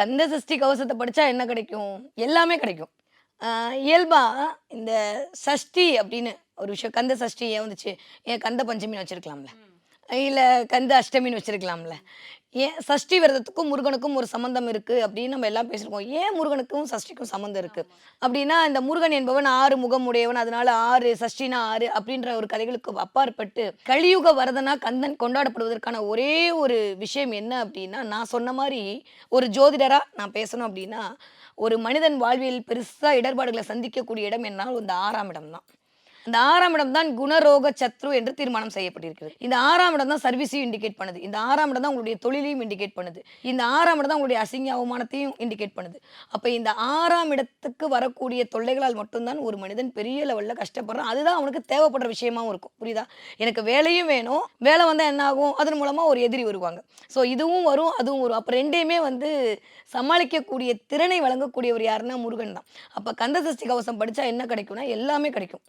கந்த சஷ்டி கவசத்தை படித்தா என்ன கிடைக்கும்? எல்லாமே கிடைக்கும். இயல்பாக இந்த சஷ்டி அப்படின்னு ஒரு விஷயம் கந்த சஷ்டி ஏன் வந்துச்சு. ஏன் கந்த பஞ்சமின்னு வச்சுருக்கலாம்ல. இல்லை கந்த அஷ்டமின்னு வச்சுருக்கலாம்ல. ஏன் சஷ்டி விரதத்துக்கும் முருகனுக்கும் ஒரு சம்மந்தம் இருக்குது அப்படின்னு நம்ம எல்லாம் பேசியிருக்கோம் ஏன் முருகனுக்கும் சஷ்டிக்கும் சம்மந்தம் இருக்குது அப்படின்னா இந்த முருகன் என்பவன் ஆறு முகம் உடையவன் அதனால ஆறு சஷ்டினா ஆறு அப்படின்ற ஒரு கதைகளுக்கு அப்பாற்பட்டு கலியுக வரதனா கந்தன் கொண்டாடப்படுவதற்கான ஒரே ஒரு விஷயம் என்ன அப்படின்னா நான் சொன்ன மாதிரி ஒரு ஜோதிடராக நான் பேசணும் அப்படின்னா ஒரு மனிதன் வாழ்வியல் பெருசாக இடர்பாடுகளை சந்திக்கக்கூடிய இடம் என்னால் இந்த ஆறாம் இடம் தான். இந்த ஆறாம் இடம் தான் குணரோக சத்ரு என்று தீர்மானம் செய்யப்பட்டிருக்கிறது. இந்த ஆறாம் இடம் தான் சர்வீஸையும் இண்டிகேட் பண்ணுது. இந்த ஆறாம் இடம் தான் உங்களுடைய தொழிலையும் இண்டிகேட் பண்ணுது. இந்த ஆறாம் இடம் தான் உங்களுடைய அசிங்க அவமானத்தையும் இண்டிகேட் பண்ணுது. அப்போ இந்த ஆறாம் இடத்துக்கு வரக்கூடிய தொல்லைகளால் மட்டும்தான் ஒரு மனிதன் பெரிய லெவலில் கஷ்டப்படுறான். அதுதான் அவனுக்கு தேவைப்படுற விஷயமாவும் இருக்கும். புரியுதா? எனக்கு வேலையும் வேணும். வேலை வந்தால் என்ன ஆகும்? அதன் மூலமாக ஒரு எதிரி வருவாங்க. ஸோ இதுவும் வரும் அதுவும் வரும். அப்போ ரெண்டையுமே வந்து சமாளிக்கக்கூடிய திறனை வழங்கக்கூடியவர் யாருன்னா முருகன் தான். அப்போ கந்த சஷ்டி கவசம் படித்தா என்ன கிடைக்கும்னா எல்லாமே கிடைக்கும்.